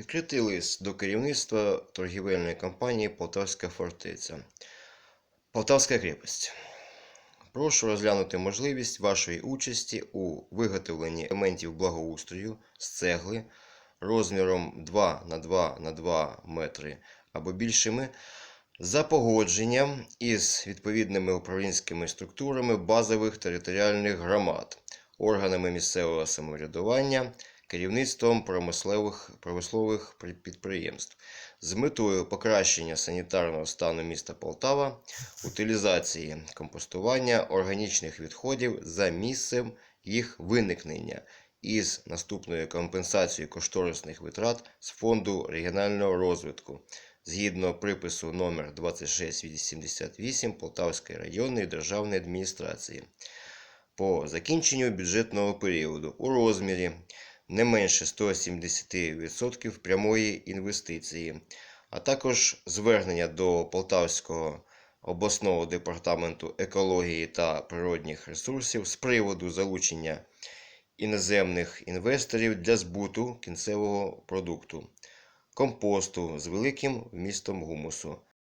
Відкритий лист до керівництва торгівельної компанії Полтавська фортеця. Полтавська крепость. Прошу розглянути можливість вашої участі у виготовленні елементів благоустрою з цегли розміром 2 на 2 на 2 метри або більшими за погодженням із відповідними управлінськими структурами базових територіальних громад, органами місцевого самоврядування, керівництвом промислових, промислових підприємств. З метою покращення санітарного стану міста Полтава, утилізації компостування органічних відходів за місцем їх виникнення із наступною компенсацією кошторисних витрат з фонду регіонального розвитку. Згідно припису номер 2688 Полтавської районної державної адміністрації. По закінченню бюджетного періоду у розмірі не менше 170% прямої інвестиції, а також звернення до Полтавського обласного департаменту екології та природних ресурсів з приводу залучення іноземних інвесторів для збуту кінцевого продукту компосту з великим вмістом гумусу